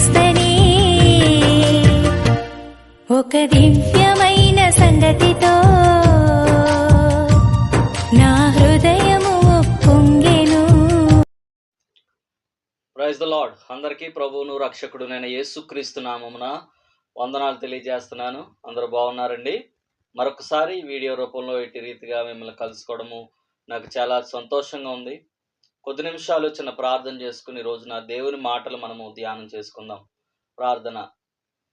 క్రీస్తని ఒక దివ్యమైన సంగతితో నా హృదయము పొంగెను ప్రైజ్ ద లార్డ్ అందరికీ ప్రభువును రక్షకుడు నేను యేసుక్రీస్తు నామమున వందనాలు తెలియజేస్తున్నాను. అందరూ బాగున్నారండి? మరొకసారి వీడియో రూపంలో ఇటు రీతిగా మిమ్మల్ని కలుసుకోవడము నాకు చాలా సంతోషంగా ఉంది. కొద్ది నిమిషాలు చిన్న ప్రార్థన చేసుకుని రోజున దేవుని మాటలు మనము ధ్యానం చేసుకుందాం. ప్రార్థన.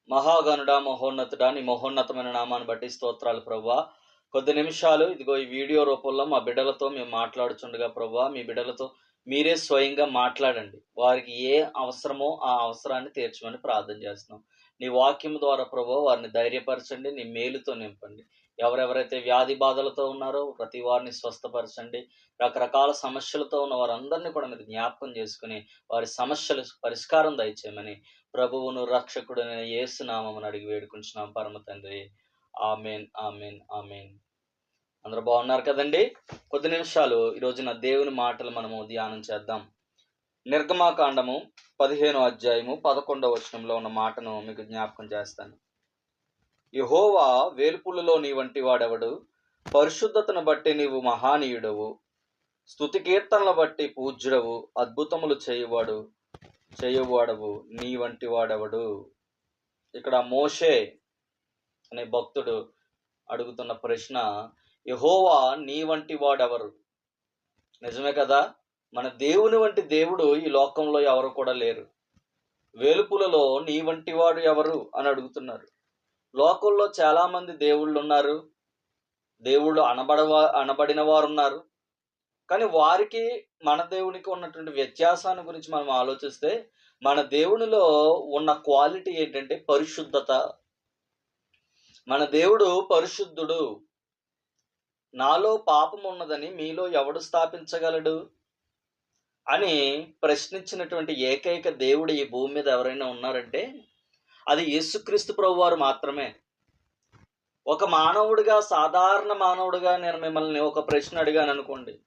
మహాగనుడ మహోన్నతుడా నీ మహోన్నతమైన నామాన్ని బట్టి స్తోత్రాలు ప్రభా కొద్ది నిమిషాలు ఇదిగో ఈ వీడియో రూపంలో మా బిడ్డలతో మేము మాట్లాడుచుండగా ప్రభా మీ బిడ్డలతో మీరే స్వయంగా మాట్లాడండి. వారికి ఏ అవసరమో ఆ అవసరాన్ని తీర్చమని ప్రార్థన చేస్తున్నాం. నీ వాక్యం ద్వారా ప్రభు వారిని ధైర్యపరచండి నీ మేలుతో నింపండి. ఎవరెవరైతే వ్యాధి బాధలతో ఉన్నారో ప్రతి వారిని స్వస్థపరచండి. రకరకాల సమస్యలతో ఉన్న వారందరినీ కూడా మీరు జ్ఞాపకం చేసుకుని వారి సమస్యలు పరిష్కారం దయచేయమని ప్రభువును రక్షకుడు నేను ఏసునామని అడిగి వేడుకుంటున్నాం పరమ తండ్రి. Amen amen amen. అందరూ బాగున్నారు కదండి? కొద్ది నిమిషాలు ఈరోజున దేవుని మాటలు మనము ధ్యానం చేద్దాం. నిర్గమాకాండము పదిహేను అధ్యాయము పదకొండవ వచనంలో ఉన్న మాటను మీకు జ్ఞాపకం చేస్తాను. యహోవా వేలుపులలో నీ వంటి వాడెవడు? పరిశుద్ధతను బట్టి నీవు మహానీయుడవు. స్తుతి కీర్తనల బట్టి పూజ్యుడవు. అద్భుతములు చేయువాడు చేయువాడవు. నీ వంటి వాడెవడు? ఇక్కడ మోషే అనే భక్తుడు అడుగుతున్న ప్రశ్న యహోవా నీ వంటి వాడెవరు? నిజమే కదా? మన దేవుని వంటి దేవుడు ఈ లోకంలో ఎవరు కూడా లేరు. వేలుపులలో నీ వంటి వాడు ఎవరు? అని అడుగుతున్నారు. లోకంలో చాలా మంది దేవుళ్ళు ఉన్నారు దేవుళ్ళు అనబడవా అనబడిన వారు ఉన్నారు కానీ వారికి మన దేవునికి ఉన్నటువంటి వ్యత్యాసాన్ని గురించి మనం ఆలోచిస్తే మన దేవునిలో ఉన్న క్వాలిటీ ఏంటంటే పరిశుద్ధత. మన దేవుడు పరిశుద్ధుడు. నాలో పాపం ఉన్నదని మీలో ఎవడు స్థాపించగలడు? అని ప్రశ్నించినటువంటి ఏకైక దేవుడు ఈ భూమి మీద ఎవరైనా ఉన్నారంటే అది యేసుక్రీస్తు ప్రభు వారు మాత్రమే. ఒక మానవుడిగా సాధారణ మానవుడిగా నేను మిమ్మల్ని ఒక ప్రశ్న అడిగాను అనుకోండి.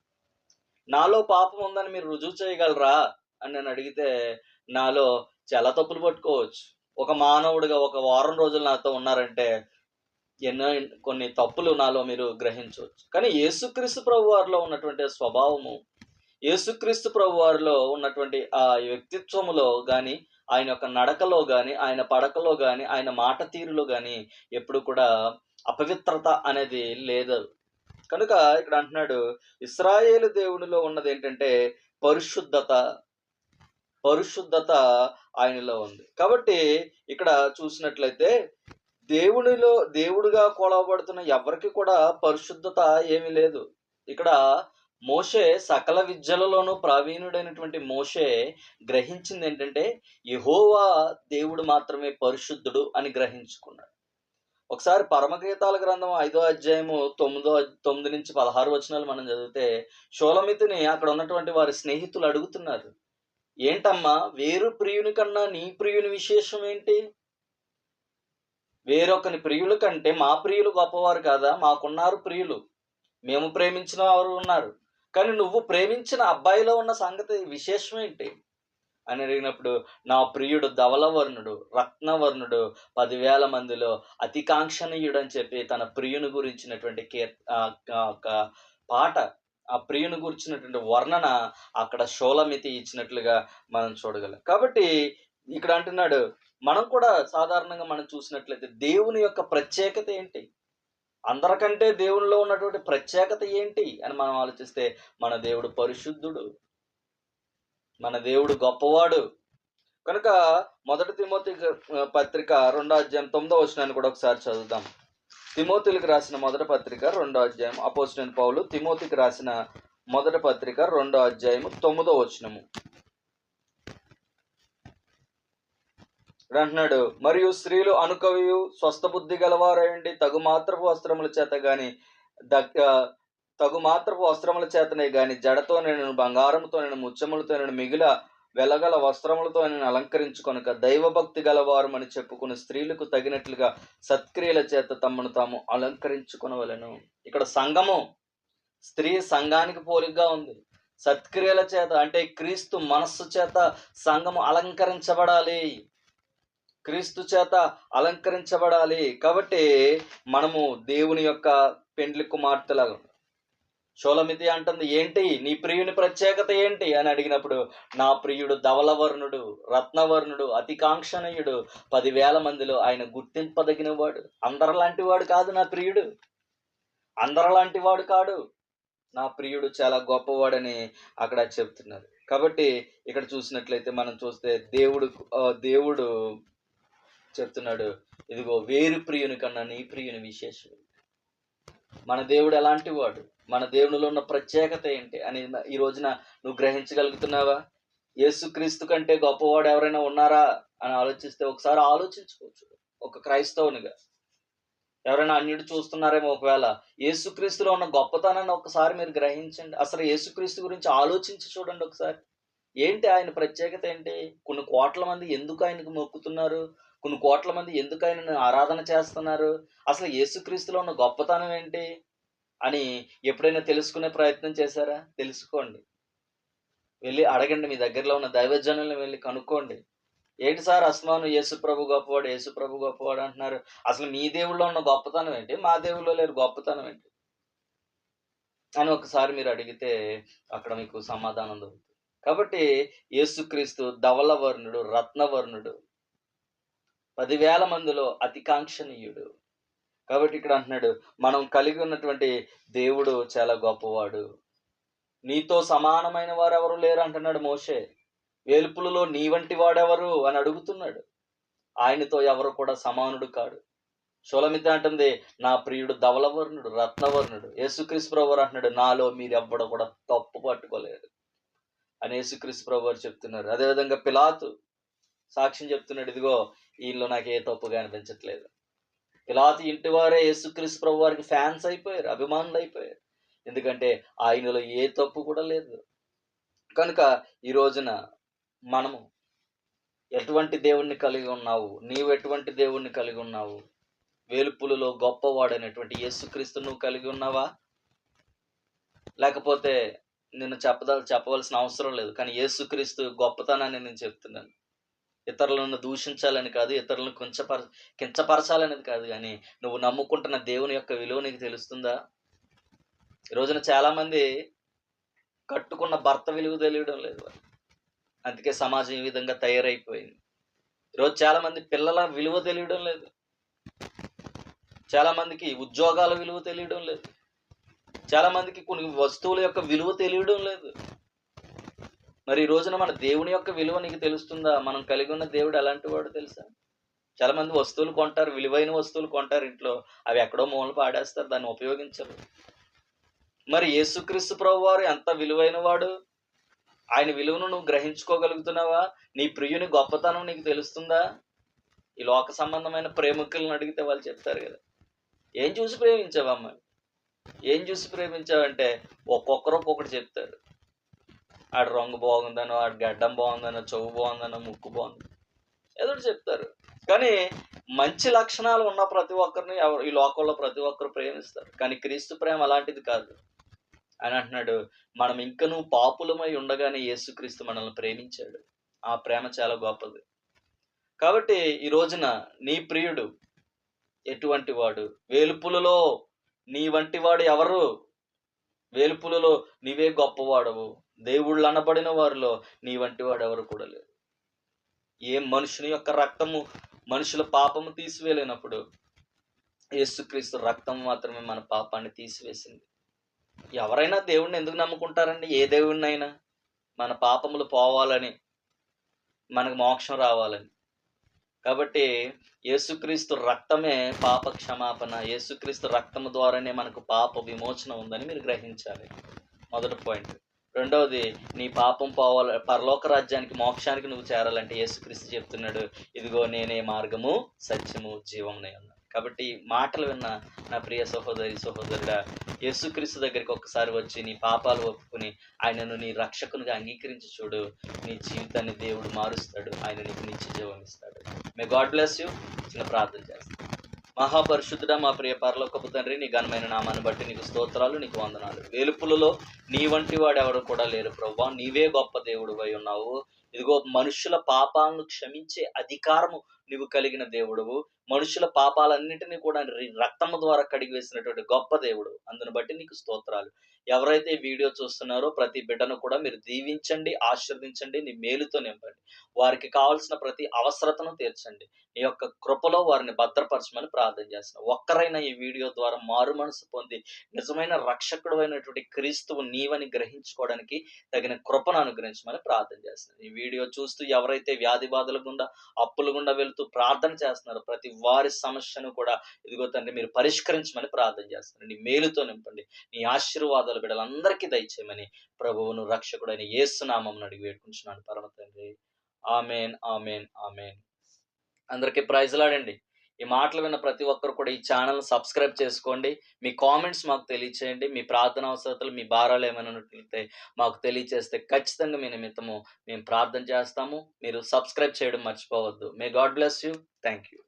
నాలో పాపం ఉందని మీరు రుజువు చేయగలరా? అని నేను అడిగితే నాలో చాలా తప్పులు పట్టుకోవచ్చు. ఒక మానవుడిగా ఒక వారం రోజులు నాతో ఉన్నారంటే ఎన్నో కొన్ని తప్పులు నాలో మీరు గ్రహించవచ్చు. కానీ యేసుక్రీస్తు ప్రభు వారిలో ఉన్నటువంటి స్వభావము యేసుక్రీస్తు ప్రభు వారిలో ఉన్నటువంటి ఆ వ్యక్తిత్వములో కానీ ఆయన యొక్క నడకలో కానీ ఆయన పడకలో కానీ ఆయన మాట తీరులో కానీ ఎప్పుడు కూడా అపవిత్రత అనేది లేదు. కనుక ఇక్కడ అంటున్నాడు ఇస్రాయేలు దేవునిలో ఉన్నది ఏంటంటే పరిశుద్ధత పరిశుద్ధత ఆయనలో ఉంది. కాబట్టి ఇక్కడ చూసినట్లయితే దేవునిలో దేవుడిగా కొలవబడుతున్న ఎవరికి కూడా పరిశుద్ధత ఏమీ లేదు. ఇక్కడ మోషే సకల విద్యలలోనూ ప్రావీణుడైనటువంటి మోషే గ్రహించింది ఏంటంటే యహోవా దేవుడు మాత్రమే పరిశుద్ధుడు అని గ్రహించుకున్నాడు. ఒకసారి పరమగీతాల గ్రంథం ఐదో అధ్యాయము తొమ్మిదో తొమ్మిది నుంచి పదహారు వచనాలు మనం చదివితే షోలమితిని అక్కడ ఉన్నటువంటి వారి స్నేహితులు అడుగుతున్నారు. ఏంటమ్మా వేరు ప్రియుని కన్నా నీ ప్రియుని విశేషం ఏంటి? వేరొకని ప్రియుల కంటే మా ప్రియులు గొప్పవారు కాదా? మాకున్నారు ప్రియులు. మేము ప్రేమించిన వారు ఉన్నారు. కానీ నువ్వు ప్రేమించిన అబ్బాయిలో ఉన్న సంగతి విశేషం ఏంటి అని అడిగినప్పుడు నా ప్రియుడు ధవలవర్ణుడు రత్నవర్ణుడు పదివేల మందిలో అతి అని చెప్పి తన ప్రియుని గురించినటువంటి కీర్ ఒక పాట ఆ ప్రియుని గురించినటువంటి వర్ణన అక్కడ షోలమితి ఇచ్చినట్లుగా మనం చూడగలం. కాబట్టి ఇక్కడ అంటున్నాడు మనం కూడా సాధారణంగా మనం చూసినట్లయితే దేవుని యొక్క ప్రత్యేకత ఏంటి? అందరికంటే దేవునిలో ఉన్నటువంటి ప్రత్యేకత ఏంటి అని మనం ఆలోచిస్తే మన దేవుడు పరిశుద్ధుడు మన దేవుడు గొప్పవాడు. కనుక మొదటి తిమోతి పత్రిక రెండో అధ్యాయం తొమ్మిదో వచనాన్ని కూడా ఒకసారి చదువుదాం. తిమోతిలకు రాసిన మొదటి పత్రిక రెండో అధ్యాయం అపోజిట్ పౌలు తిమోతికి రాసిన మొదటి పత్రిక రెండో అధ్యాయము తొమ్మిదో వచనము. ఇక్కడ అంటున్నాడు. మరియు స్త్రీలు అనుకవియు స్వస్థబుద్ధి గలవారండి తగు మాత్రపు వస్త్రముల చేత గాని దగ్ తగు మాత్రపు వస్త్రముల చేతనే గాని జడతో నేను బంగారంతో నేను ముత్యములతో నేను మిగిల వెలగల వస్త్రములతో నేను అలంకరించుకొనక దైవభక్తి గలవారు అని చెప్పుకుని స్త్రీలకు తగినట్లుగా సత్క్రియల చేత తమను తాము అలంకరించుకునవలను. ఇక్కడ సంఘము స్త్రీ సంఘానికి పోలిగ్గా ఉంది. సత్క్రియల చేత అంటే క్రీస్తు మనస్సు చేత సంఘము అలంకరించబడాలి. క్రీస్తు చేత అలంకరించబడాలి. కాబట్టి మనము దేవుని యొక్క పెండ్లి కుమార్తెలాగా షోలమితి అంటుంది ఏంటి? నీ ప్రియుని ప్రత్యేకత ఏంటి? అని అడిగినప్పుడు నా ప్రియుడు ధవలవర్ణుడు రత్నవర్ణుడు అతికాంక్షణీయుడు పదివేల మందిలో ఆయన గుర్తింపదగిన వాడు అందరిలాంటి వాడు కాదు నా ప్రియుడు. అందరిలాంటి వాడు కాడు. నా ప్రియుడు చాలా గొప్పవాడని అక్కడ చెప్తున్నారు. కాబట్టి ఇక్కడ చూసినట్లయితే మనం చూస్తే దేవుడు దేవుడు చెప్తున్నాడు ఇదిగో వేరు ప్రియుని కన్నా నీ ప్రియుని విశేషం. మన దేవుడు ఎలాంటి వాడు? మన దేవునిలో ఉన్న ప్రత్యేకత ఏంటి? అని ఈ రోజున నువ్వు గ్రహించగలుగుతున్నావా? యేసుక్రీస్తు కంటే గొప్పవాడు ఎవరైనా ఉన్నారా? అని ఆలోచిస్తే ఒకసారి ఆలోచించుకోవచ్చు. ఒక క్రైస్తవునిగా. ఎవరైనా అన్యుడు చూస్తున్నారేమో ఒకవేళ యేసుక్రీస్తులో ఉన్న గొప్పతనాన్ని ఒకసారి మీరు గ్రహించండి. అసలు యేసుక్రీస్తు గురించి ఆలోచించి చూడండి ఒకసారి. ఏంటి ఆయన ప్రత్యేకత ఏంటి? కొన్ని కోట్ల మంది ఎందుకు ఆయనకు మొక్కుతున్నారు? కొన్ని కోట్ల మంది ఎందుకు ఆయనను ఆరాధన చేస్తున్నారు? అసలు యేసుక్రీస్తులో ఉన్న గొప్పతనం ఏంటి? అని ఎప్పుడైనా తెలుసుకునే ప్రయత్నం చేశారా? తెలుసుకోండి. వెళ్ళి అడగండి మీ దగ్గరలో ఉన్న దైవజనులను వెళ్ళి కనుక్కోండి. ఏంటి సార్ అస్మాను యేసు ప్రభు గొప్పవాడు యేసు ప్రభు గొప్పవాడు అంటున్నారు? అసలు మీ దేవుళ్ళో ఉన్న గొప్పతనం ఏంటి? మా దేవుళ్ళో లేరు గొప్పతనం ఏంటి? అని ఒకసారి మీరు అడిగితే అక్కడ మీకు సమాధానం దొరుకుతుంది. కాబట్టి యేసుక్రీస్తు ధవలవర్ణుడు రత్నవర్ణుడు పదివేల మందిలో అతికాంక్షణీయుడు కాబట్టి ఇక్కడ అంటున్నాడు మనం కలిగి ఉన్నటువంటి దేవుడు చాలా గొప్పవాడు. నీతో సమానమైన వారు ఎవరు లేరు అంటున్నాడు మోషే. వేల్పులలో నీ వంటి వాడెవరు అని అడుగుతున్నాడు. ఆయనతో ఎవరు కూడా సమానుడు కాడు. షోలమిత అంటుంది నా ప్రియుడు ధవలవర్ణుడు రత్నవర్ణుడు యేసుక్రీస్ ప్రభువారు అంటున్నాడు నాలో మీరు ఎవ్వడ కూడా తప్పు పట్టుకోలేరు అని యేసుక్రీస్ ప్రభు చెప్తున్నారు. అదేవిధంగా పిలాతు సాక్ష్యం చెప్తున్నాడు ఇదిగో వీళ్ళు నాకు ఏ తప్పుగా అనిపించట్లేదు. పిలాతు ఇంటి వారే యేసుక్రీస్తు ప్రభు వారికి ఫ్యాన్స్ అయిపోయారు అభిమానులు అయిపోయారు. ఎందుకంటే ఆయనలో ఏ తప్పు కూడా లేదు. కనుక ఈ రోజున మనము ఎటువంటి దేవుణ్ణి కలిగి ఉన్నావు? నీవు ఎటువంటి దేవుణ్ణి కలిగి ఉన్నావు? వేలుపులలో గొప్పవాడైనటువంటి యేసుక్రీస్తు నువ్వు కలిగి ఉన్నావా? లేకపోతే నిన్ను చెప్పదా చెప్పవలసిన అవసరం లేదు. కానీ యేసుక్రీస్తు గొప్పతనాన్ని నేను చెప్తున్నాను. ఇతరులను దూషించాలని కాదు ఇతరులను కించపర కించపరచాలనేది కాదు కానీ నువ్వు నమ్ముకుంటున్న దేవుని యొక్క విలువ నీకు తెలుస్తుందా? ఈ రోజున చాలామంది కట్టుకున్న భర్త విలువ తెలియడం లేదు. అందుకే సమాజం ఈ విధంగా తయారైపోయింది. ఈరోజు చాలామంది పిల్లల విలువ తెలియడం లేదు. చాలామందికి ఉద్యోగాల విలువ తెలియడం లేదు. చాలామందికి కొన్ని వస్తువుల యొక్క విలువ తెలియడం లేదు. మరి ఈ రోజున మన దేవుని యొక్క విలువ నీకు తెలుస్తుందా? మనం కలిగి ఉన్న దేవుడు ఎలాంటి వాడు తెలుసా? చాలా మంది వస్తువులు కొంటారు విలువైన వస్తువులు కొంటారు ఇంట్లో. అవి ఎక్కడో మూల పాడేస్తారు దాన్ని ఉపయోగించరు. మరి యేసుక్రీస్తు ప్రభు వారు ఎంత విలువైన వాడు? ఆయన విలువను నువ్వు గ్రహించుకోగలుగుతున్నావా? నీ ప్రియుని గొప్పతనం నీకు తెలుస్తుందా? ఈ లోక సంబంధమైన ప్రేమికులను అడిగితే వాళ్ళు చెప్తారు కదా. ఏం చూసి ప్రేమించావమ్మా? ఏం చూసి ప్రేమించావంటే ఒక్కొక్కరు ఒక్కొక్కటి చెప్తారు. ఆడ రంగు బాగుందనో ఆడు గడ్డం బాగుందనో చెవు బాగుందనో ముక్కు బాగుంది. ఏదో చెప్తారు. కానీ మంచి లక్షణాలు ఉన్న ప్రతి ఒక్కరిని ఎవరు ఈ లోకంలో ప్రతి ఒక్కరు ప్రేమిస్తారు. కానీ క్రీస్తు ప్రేమ అలాంటిది కాదు. అని అంటున్నాడు. మనం ఇంకనూ పాపులమై ఉండగానే యేసుక్రీస్తు మనల్ని ప్రేమించాడు. ఆ ప్రేమ చాలా గొప్పది. కాబట్టి ఈ రోజున నీ ప్రియుడు ఎటువంటి వాడు? వేలుపులలో నీ వంటి వాడు ఎవరు? వేలుపులలో నీవే గొప్పవాడవు. దేవుళ్ళు అనబడిన వారిలో నీ వంటి వాడు ఎవరు కూడా లేరు. ఏ మనుషుని యొక్క రక్తము మనుషుల పాపము తీసివేయలేనప్పుడు యేసుక్రీస్తు రక్తం మాత్రమే మన పాపాన్ని తీసివేసింది. ఎవరైనా దేవుణ్ణి ఎందుకు నమ్ముకుంటారండి? ఏ దేవుణ్ణైనా మన పాపములు పోవాలని మనకు మోక్షం రావాలని. కాబట్టి యేసుక్రీస్తు రక్తమే పాప క్షమాపణ యేసుక్రీస్తు రక్తము ద్వారానే మనకు పాప విమోచన ఉందని మీరు గ్రహించాలి. మొదటి పాయింట్. రెండవది నీ పాపం పోవాలి పరలోక రాజ్యానికి మోక్షానికి నువ్వు చేరాలంటే యేసుక్రీస్తు చెప్తున్నాడు ఇదిగో నేనే మార్గము సత్యము జీవమునే ఉన్నాను కాబట్టి మాటలు విన్న నా ప్రియ సహోదరి సహోదరుడా యేసుక్రీస్తు దగ్గరికి ఒక్కసారి వచ్చి నీ పాపాలు ఒప్పుకుని ఆయనను నీ రక్షకునిగా అంగీకరించి చూడు నీ జీవితాన్ని దేవుడు మారుస్తాడు ఆయన నీకు నిత్య జీవం ఇస్తాడు. మే గాడ్ బ్లెస్ యూ చిన్న ప్రార్థన చేస్తాను మహాపరిశుద్ధుడ మా ప్రియ పరలోకపు తండ్రి నీ ఘనమైన నామాన్ని బట్టి నీకు స్తోత్రాలు నీకు వందనాలు. వేలుపులలో నీ వంటి వాడు కూడా లేరు ప్రభా నీవే గొప్ప దేవుడు ఉన్నావు. ఇదిగో మనుషుల పాపాలను క్షమించే అధికారము నీవు కలిగిన దేవుడవు. మనుషుల పాపాలన్నింటినీ కూడా రక్తము ద్వారా కడిగి వేసినటువంటి గొప్ప దేవుడు. అందును బట్టి నీకు స్తోత్రాలు. ఎవరైతే వీడియో చూస్తున్నారో ప్రతి బిడ్డను కూడా మీరు దీవించండి ఆశీర్దించండి నీ మేలుతో నింపండి. వారికి కావాల్సిన ప్రతి అవసరతను తీర్చండి. నీ యొక్క కృపలో వారిని భద్రపరచమని ప్రార్థన చేస్తున్నాను ఒక్కరైనా ఈ వీడియో ద్వారా మారు మనసు పొంది నిజమైన రక్షకుడు అయినటువంటి క్రీస్తువు నీవని గ్రహించుకోవడానికి తగిన కృపను అనుగ్రహించమని ప్రార్థన చేస్తున్నాను ఈ వీడియో చూస్తూ ఎవరైతే వ్యాధి బాధల గుండా అప్పుల గుండా వెళ్తూ ప్రార్థన చేస్తున్నారు. ప్రతి వారి సమస్యను కూడా ఇదిగో తండ్రి మీరు పరిష్కరించమని ప్రార్థన చేస్తున్నారు. నీ మేలుతో నింపండి. నీ ఆశీర్వాదాలు బిడ్డలందరికీ దయచేయమని ప్రభువును రక్షకుడైన ఏసునామం అడిగి వేడుకుంటున్నాను. పరమ తండ్రి. Amen amen amen. అందరికీ ప్రైజ్లాడండి. ఈ మాటలు విన్న ప్రతి ఒక్కరు కూడా ఈ ఛానల్ సబ్స్క్రైబ్ చేసుకోండి. మీ కామెంట్స్ మాకు తెలియచేయండి. మీ ప్రార్థన అవసరతలు మీ భారాలు ఏమైనా ఉన్నట్లయితే మాకు తెలియచేస్తే ఖచ్చితంగా మీ నిమిత్తము మేము ప్రార్థన చేస్తాము. మీరు సబ్స్క్రైబ్ చేయడం మర్చిపోవద్దు. May God bless you thank you